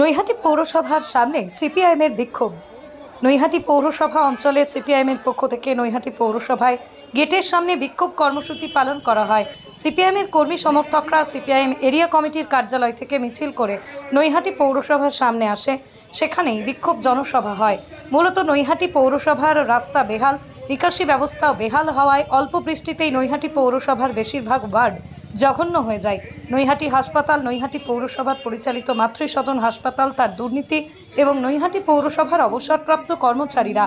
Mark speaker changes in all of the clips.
Speaker 1: নৈহাটি পৌরসভার সামনে সিপিআইএমের বিক্ষোভ। নৈহাটি পৌরসভা অঞ্চলে সিপিআইএমের পক্ষ থেকে নৈহাটি পৌরসভায় গেটের সামনে বিক্ষোভ কর্মসূচি পালন করা হয়। সিপিআইএমের কর্মী সমর্থকরা সিপিআইএম এরিয়া কমিটির কার্যালয় থেকে মিছিল করে নৈহাটি পৌরসভার সামনে আসে। সেখানেই বিক্ষোভ জনসভা হয়। মূলত নৈহাটি পৌরসভার রাস্তা বেহাল, নিকাশি ব্যবস্থাও বেহাল হওয়ায় অল্প বৃষ্টিতেই নৈহাটি পৌরসভার বেশিরভাগ ওয়ার্ড জঘন্য হয়ে যায়। নৈহাটি হাসপাতাল, নৈহাটি পৌরসভার পরিচালিত মাতৃসদন হাসপাতাল তার দুর্নীতি এবং নৈহাটি পৌরসভার অবসরপ্রাপ্ত কর্মচারীরা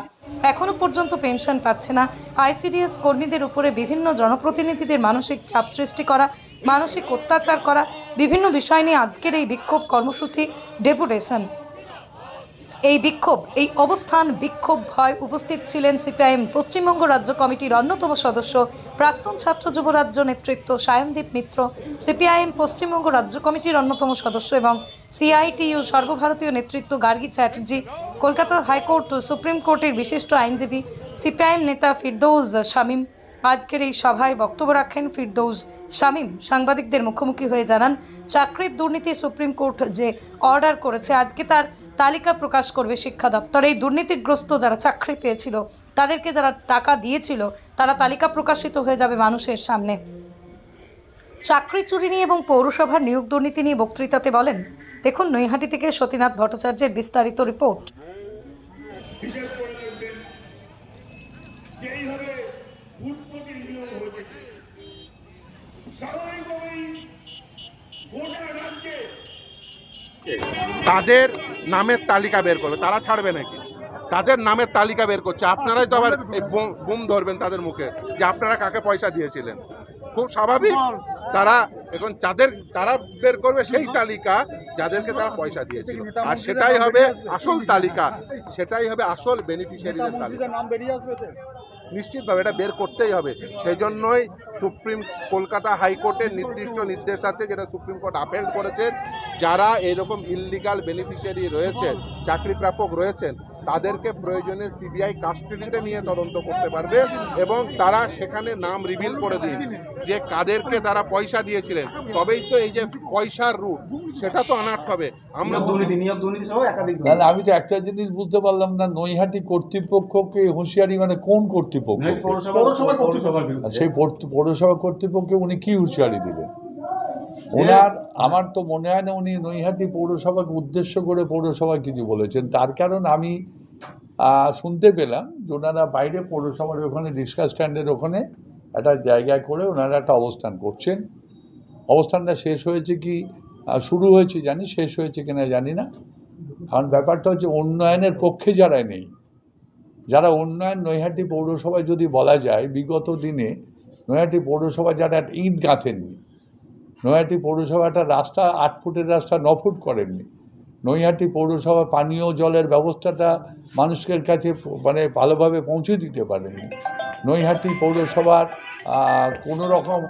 Speaker 1: এখনও পর্যন্ত পেনশন পাচ্ছে না। আইসিডিএস কর্মীদের উপরে বিভিন্ন জনপ্রতিনিধিদের মানসিক চাপ সৃষ্টি করা, মানসিক অত্যাচার করা, বিভিন্ন বিষয় নিয়ে আজকের এই বিক্ষোভ কর্মসূচি ডেপুটেশন। এই বিক্ষোভ, এই অবস্থান বিক্ষোভ ভয় উপস্থিত ছিলেন সিপিআইএম পশ্চিমবঙ্গ রাজ্য কমিটির অন্যতম সদস্য প্রাক্তন ছাত্র যুবরাজ্য নেতৃত্ব সায়নদীপ মিত্র, সিপিআইএম পশ্চিমবঙ্গ রাজ্য কমিটির অন্যতম সদস্য এবং সিআইটিইউ সর্বভারতীয় নেতৃত্ব Gargi Chatterjee, Kolkata high court supreme কোর্টের বিশিষ্ট আইনজীবী সিপিআইএম নেতা ফিরদৌজ শামীম। আজকের এই সভায় বক্তব্য রাখেন ফিরদৌজ শামীম। সাংবাদিকদের মুখোমুখি হয়ে জানান, চাকরির দুর্নীতি সুপ্রিম কোর্ট যে অর্ডার করেছে, আজকে তার তালিকা প্রকাশ করবে শিক্ষা দপ্তর। এই দুর্নীতিগ্রস্ত যারা চাকরি পেয়েছিল, তাদেরকে যারা টাকা দিয়েছিল, তারা তালিকা প্রকাশিত হয়ে যাবে মানুষের সামনে। চাকরি চুরি নিয়ে এবং পৌরসভার নিয়োগ দুর্নীতি নিয়ে বক্তৃতাতে বলেন, দেখুন নৈহাটি থেকে সতীনাথ ভট্টাচার্যের বিস্তারিত রিপোর্ট
Speaker 2: হিসেব করে দেখবেন যে এইভাবে উৎপত্তি নিয়োগ হয়েছে স্বাভাবিকভাবেই গোটা রাজ্যে
Speaker 3: তাদের নামের তালিকা বের করবে। তারা ছাড়বে নাকি? তাদের নামের তালিকা বের করছে। আপনারাই তো আবার এই বুম ধরবেন তাদের মুখে যে আপনারা কাকে পয়সা দিয়েছিলেন। খুব স্বাভাবিক। তারা এখন যাদের তারা বের করবে সেই তালিকা যাদেরকে তারা পয়সা দিয়েছিল। আর সেটাই হবে আসল তালিকা। সেটাই হবে আসল বেনিফিশিয়ারিদের তালিকা। নিশ্চিতভাবে এটা বের করতেই হবে। সেই জন্যই সুপ্রিম কলকাতা হাইকোর্টের নির্দিষ্ট নির্দেশ আছে যেটা সুপ্রিম কোর্ট আপেল করেছেন যারা এরকম ইললিগাল বেনিফিশিয়ারি রয়েছেন চাকরি প্রাপক রয়েছেন তাদেরকে প্রয়োজনে সিবিআই কাস্টডিতে নিয়ে তদন্ত করতে পারবে এবং তারা সেখানে নাম রিভিল করে দিন যে কাদেরকে তারা পয়সা দিয়েছিলেন। তবেই তো এই যে পয়সার রুট সেটা তো আনাট হবে। আমরা
Speaker 4: দুর্নীতি নিয়োগ দুর্নীতি সহ একাধিক
Speaker 5: আমি তো একটা জিনিস বুঝতে পারলাম না নৈহাটি কর্তৃপক্ষকে হুঁশিয়ারি মানে কোন কর্তৃপক্ষ?
Speaker 4: পৌরসভা
Speaker 5: সেই পৌরসভা কর্তৃপক্ষকে উনি কি হুঁশিয়ারি দিলেন? ওনার, আমার তো মনে হয় না উনি নৈহাটি পৌরসভাকে উদ্দেশ্য করে পৌরসভা কিছু বলেছেন। তার কারণ আমি শুনতে পেলাম যে ওনারা বাইরে পৌরসভার ওখানে রিক্সা স্ট্যান্ডের ওখানে একটা জায়গায় করে ওনারা একটা অবস্থান করছেন। অবস্থানটা শেষ হয়েছে কি শুরু হয়েছে জানি, শেষ হয়েছে কিনা জানি না। কারণ ব্যাপারটা হচ্ছে উন্নয়নের পক্ষে যারা নেই, যারা উন্নয়ন নৈহাটি পৌরসভায় যদি বলা যায়, বিগত দিনে নৈহাটি পৌরসভা যারা ইট গাঁথেননি নৈহাটি পৌরসভা একটা রাস্তা, আট ফুটের রাস্তা, ন ফুট করেননি। নৈহাটি পৌরসভা পানীয় জলের ব্যবস্থাটা মানুষের কাছে মানে ভালোভাবে পৌঁছে দিতে পারেননি। নৈহাটি পৌরসভার কোনো রকম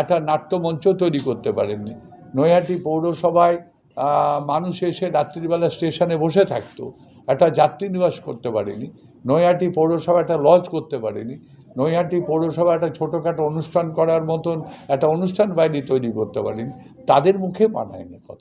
Speaker 5: একটা নাট্যমঞ্চ তৈরি করতে পারেননি। নৈহাটি পৌরসভায় মানুষ এসে রাত্রিবেলা স্টেশনে বসে থাকতো। একটা যাত্রী নিবাস করতে পারেনি। নৈহাটি পৌরসভা একটা লজ করতে পারেনি। নৈহাটি পৌরসভা একটা ছোটোখাটো অনুষ্ঠান করার মতন একটা অনুষ্ঠান বাহিনী তৈরি করতে পারেনি। তাদের মুখে মানায়নি কথা।